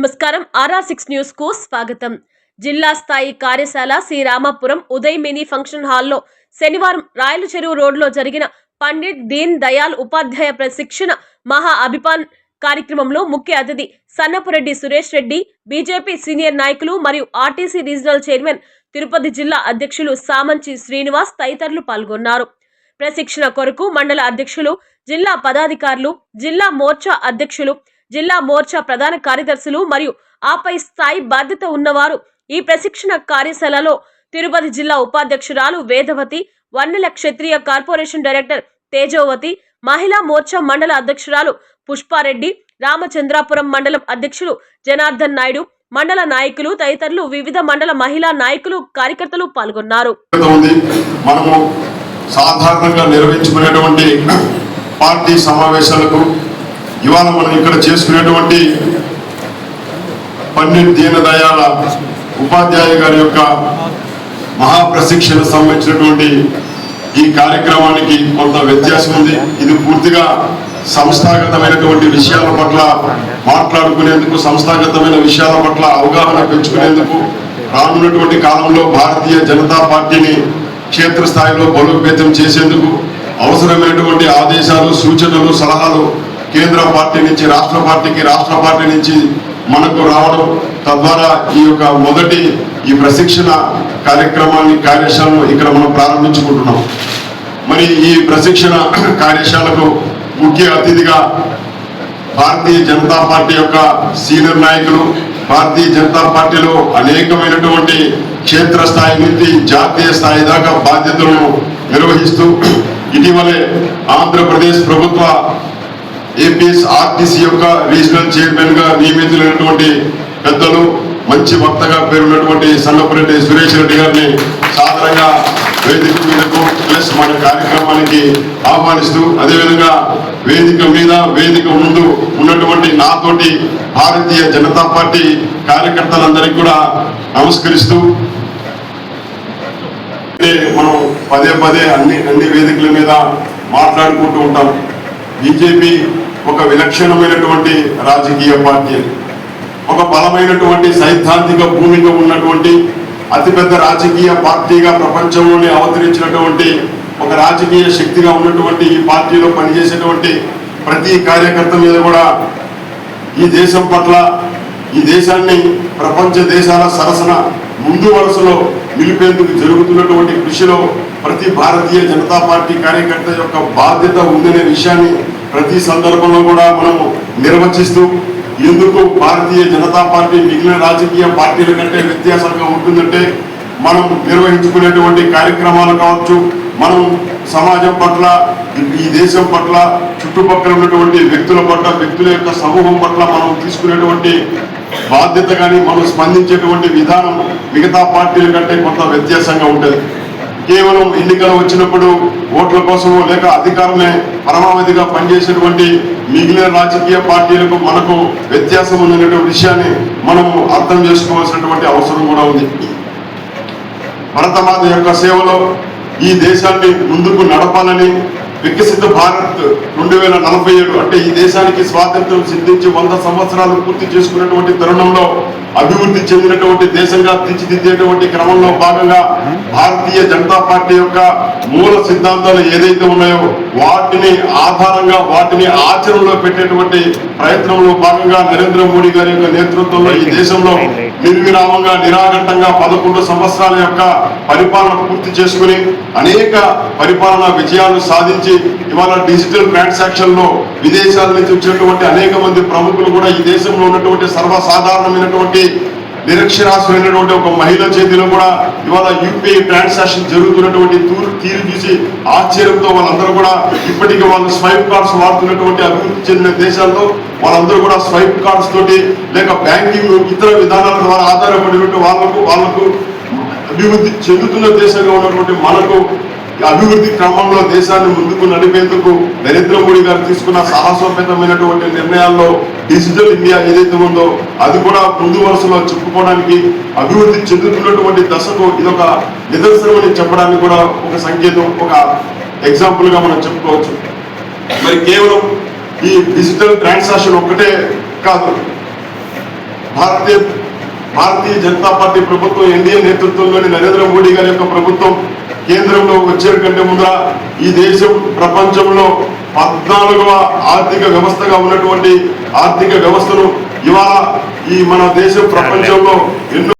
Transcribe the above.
నమస్కారం. RR six న్యూస్కు స్వాగతం. జిల్లా స్థాయి కార్యశాల శ్రీరామాపురం ఉదయమిని ఉదయ్ మినీ ఫంక్షన్ హాల్లో శనివారం రాయల చెరువు రోడ్లో జరిగిన పండిట్ దీన్ దయాల్ ఉపాధ్యాయ ప్రశిక్షణ మహా అభిపాన్ కార్యక్రమంలో ముఖ్య అతిథి సన్నపురెడ్డి సురేష్ రెడ్డి బీజేపీ సీనియర్ నాయకులు మరియు ఆర్టీసీ రీజనల్ చైర్మన్ తిరుపతి జిల్లా అధ్యక్షులు సామంచి శ్రీనివాస్ తదితరులు పాల్గొన్నారు. ప్రశిక్షణ కొరకు మండల అధ్యక్షులు జిల్లా పదాధికారులు జిల్లా మోర్చా అధ్యక్షులు జిల్లా మోర్చా ప్రధాన కార్యదర్శులు మరియు ఆపై స్థాయి బాధ్యత ఉన్నవారు ఈ ప్రశిక్షణ కార్యశాలలో తిరుపతి జిల్లా ఉపాధ్యక్షురాలు వేదవతి వన్నెల క్షత్రియ కార్పొరేషన్ డైరెక్టర్ తేజోవతి మహిళా మోర్చా మండల అధ్యక్షురాలు పుష్పారెడ్డి రామచంద్రాపురం మండలం అధ్యక్షులు జనార్దన్ నాయుడు మండల నాయకులు తదితరులు వివిధ మండల మహిళా నాయకులు కార్యకర్తలు పాల్గొన్నారు. మనము సాధారణంగా నిర్వహించుకునేటువంటి పార్టీ సమావేశాలకు ఇవాళ మనం ఇక్కడ చేసుకునేటువంటి పండిట్ దీనదయాల ఉపాధ్యాయ గారి యొక్క మహాప్రశిక్షణ సంబంధించినటువంటి ఈ కార్యక్రమానికి కొంత వ్యత్యాసం ఉంది. ఇది పూర్తిగా సంస్థాగతమైనటువంటి విషయాల పట్ల మాట్లాడుకునేందుకు సంస్థాగతమైన విషయాల పట్ల అవగాహన పెంచుకునేందుకు రానున్నటువంటి కాలంలో భారతీయ జనతా పార్టీని క్షేత్రస్థాయిలో బలోపేతం చేసేందుకు అవసరమైనటువంటి ఆదేశాలు సూచనలు సలహాలు కేంద్ర పార్టీ నుంచి రాష్ట్ర పార్టీకి రాష్ట్ర పార్టీ నుంచి మనకు రావడం తద్వారా ఈ యొక్క మొదటి ఈ ప్రశిక్షణ కార్యక్రమాన్ని కార్యశాలను ఇక్కడ మనం ప్రారంభించుకుంటున్నాం. మరి ఈ ప్రశిక్షణ కార్యశాలకు ముఖ్య అతిథిగా భారతీయ జనతా పార్టీ యొక్క సీనియర్ నాయకులు భారతీయ జనతా పార్టీలో అనేకమైనటువంటి క్షేత్రస్థాయి నుంచి జాతీయ స్థాయి దాకా బాధ్యతలను నిర్వహిస్తూ ఇటీవలే ఆంధ్రప్రదేశ్ ప్రభుత్వ ఏపీఎస్ ఆర్టీసీ యొక్క రీజనల్ చైర్మన్గా నియమితులైనటువంటి పెద్దలు మంచి వక్తగా పేరున్నటువంటి సన్నపరెడ్డి సురేష్ రెడ్డి గారిని సాధారణంగా వేదిక మీదకు ప్లస్ మన కార్యక్రమానికి ఆహ్వానిస్తూ అదేవిధంగా వేదిక మీద వేదిక ముందు ఉన్నటువంటి నాతోటి భారతీయ జనతా పార్టీ కార్యకర్తలందరికీ కూడా నమస్కరిస్తూ మనం పదే పదే అన్ని అన్ని వేదికల మీద మాట్లాడుకుంటూ ఉంటాం. బీజేపీ ఒక విలక్షణమైనటువంటి రాజకీయ పార్టీ. ఒక బలమైనటువంటి సైద్ధాంతిక భూమిక ఉన్నటువంటి అతిపెద్ద రాజకీయ పార్టీగా ప్రపంచంలోనే అవతరించినటువంటి ఒక రాజకీయ శక్తిగా ఉన్నటువంటి ఈ పార్టీలో పనిచేసేటువంటి ప్రతి కార్యకర్త మీద కూడా ఈ దేశం పట్ల ఈ దేశాన్ని ప్రపంచ దేశాల సరసన ముందు వరుసలో నిలిపేందుకు జరుగుతున్నటువంటి కృషిలో ప్రతి భారతీయ జనతా పార్టీ కార్యకర్త యొక్క బాధ్యత ఉందనే విషయాన్ని ప్రతి సందర్భంలో కూడా మనము నిర్వచిస్తూ ఎందుకు భారతీయ జనతా పార్టీ మిగిలిన రాజకీయ పార్టీల కంటే వ్యత్యాసంగా ఉంటుందంటే మనం నిర్వహించుకునేటువంటి కార్యక్రమాలు కావచ్చు మనం సమాజం పట్ల ఈ దేశం పట్ల చుట్టుపక్కల ఉన్నటువంటి వ్యక్తుల పట్ల వ్యక్తుల యొక్క సమూహం పట్ల మనం తీసుకునేటువంటి బాధ్యత కానీ మనం స్పందించేటువంటి విధానం మిగతా పార్టీల కంటే కొంత వ్యత్యాసంగా ఉంటుంది. కేవలం ఎన్నికలు వచ్చినప్పుడు ఓట్ల కోసమో లేక అధికారమే పరమావధిగా పనిచేసేటువంటి మిగిలిన రాజకీయ పార్టీలకు మనకు వ్యత్యాసం ఉన్నటువంటి విషయాన్ని మనము అర్థం చేసుకోవాల్సినటువంటి అవసరం కూడా ఉంది. భరతమాత యొక్క సేవలో ఈ దేశాన్ని ముందుకు నడపాలని వికసిత భారత్ రెండు వేల నలభై ఏడు అంటే ఈ దేశానికి స్వాతంత్రం సిద్ధించి వంద సంవత్సరాలు పూర్తి చేసుకున్నటువంటి తరుణంలో అభివృద్ధి చెందినటువంటి దేశంగా తీర్చిదిద్దేటువంటి క్రమంలో భాగంగా భారతీయ జనతా పార్టీ యొక్క మూల సిద్ధాంతాలు ఏదైతే ఉన్నాయో వాటిని ఆధారంగా వాటిని ఆచరణలో పెట్టేటువంటి ప్రయత్నంలో భాగంగా నరేంద్ర మోడీ గారి యొక్క నేతృత్వంలో ఈ దేశంలో నిర్విరామంగా నిరాఘంటంగా పదకొండు సంవత్సరాల యొక్క పరిపాలన పూర్తి చేసుకుని అనేక పరిపాలన విజయాలు సాధించి ఇవాళ డిజిటల్ ట్రాన్సాక్షన్లో విదేశాల నుంచి వచ్చినటువంటి అనేక మంది ప్రముఖులు కూడా ఈ దేశంలో ఉన్నటువంటి సర్వసాధారణమైనటువంటి నిరక్షరాస్యమైనటువంటి ఒక మహిళ చేతిలో కూడా ఇవాళ యూపీఐ ట్రాన్సాక్షన్ జరుగుతున్నటువంటి తూరు తీరు చూసి ఆశ్చర్యంతో వాళ్ళందరూ కూడా ఇప్పటికీ వాళ్ళు స్వైప్ కార్డ్స్ వాడుతున్నటువంటి అభివృద్ధి చెందిన దేశాల్లో వాళ్ళందరూ కూడా స్వైప్ కార్డ్స్ తోటి లేక బ్యాంకింగ్ ఇతర విధానాల ద్వారా ఆధారపడినటువంటి వాళ్ళకు వాళ్ళకు అభివృద్ధి చెందుతున్న దేశంగా ఉన్నటువంటి మనకు అభివృద్ధి క్రమంలో దేశాన్ని ముందుకు నడిపేందుకు నరేంద్ర మోడీ గారు తీసుకున్న సాహసోపేతమైనటువంటి నిర్ణయాల్లో డిజిటల్ ఇండియా ఏదైతే ఉందో అది కూడా ముందు వరుసలో చెప్పుకోవడానికి అభివృద్ధి చెందుతున్నటువంటి దశకు ఇదొక నిదర్శనమని చెప్పడానికి కూడా ఒక సంకేతం ఒక ఎగ్జాంపుల్గా మనం చెప్పుకోవచ్చు. మరి కేవలం ఈ డిజిటల్ ట్రాన్సాక్షన్ ఒక్కటే కాదు భారతీయ భారతీయ జనతా పార్టీ ప్రభుత్వం ఎన్డీఏ నేతృత్వంలోని నరేంద్ర మోడీ గారి యొక్క ప్రభుత్వం కేంద్రంలో వచ్చే కంటే ముందర ఈ దేశం ప్రపంచంలో పద్నాలుగవ ఆర్థిక వ్యవస్థగా ఉన్నటువంటి ఆర్థిక వ్యవస్థను ఇవాళ ఈ మన దేశం ప్రపంచంలో ఎన్నో